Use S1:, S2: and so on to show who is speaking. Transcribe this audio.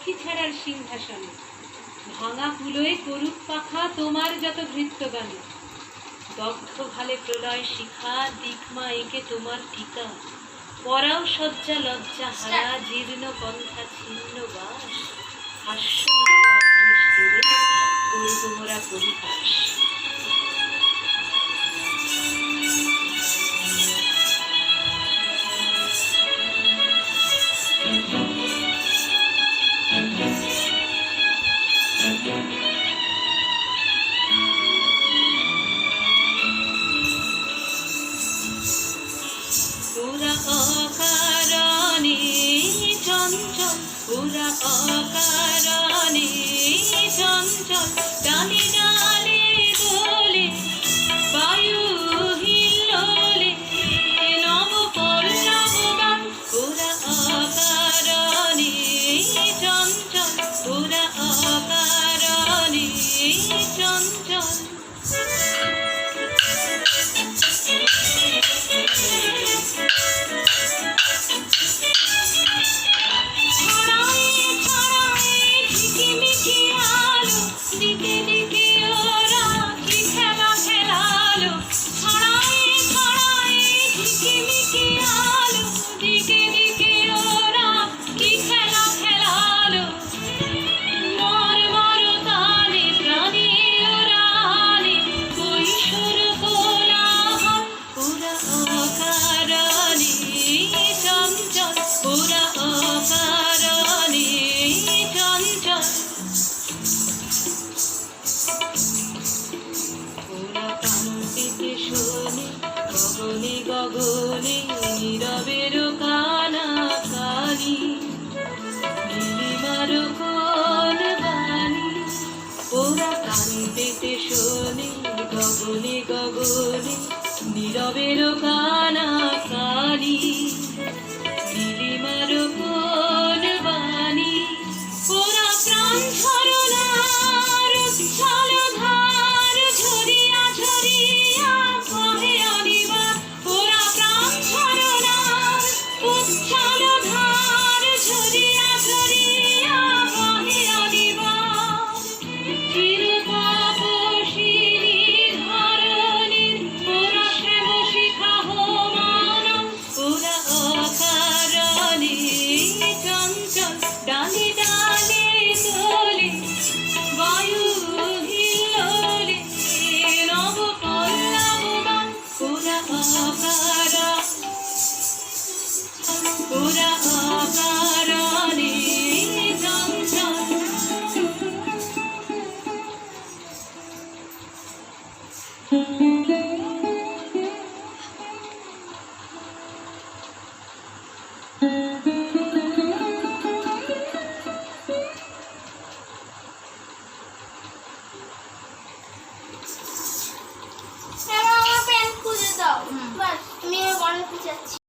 S1: লক্ষ্মী ছাড়ার সিংহাসনে। ভাঙা কুলোয় করুক পাখা তোমার যত ভৃত্যগানে দগ্ধ ভালে প্রলয় শিখা দিকমা একে তোমার টিকা। পরাও শয্যা লজ্জা হারা, জীর্ণ পন্থা ছিন্ন বাস। হাস্য মোরা পরিহাস পুরা অকারণে চঞ্চল পুরা অকারণে চঞ্চল জানি অঞ্চল ছড়ায় ছড়ায় ঝিকিমিকি আলো দিকে গগনে নীরবের গা সাহারা ওরা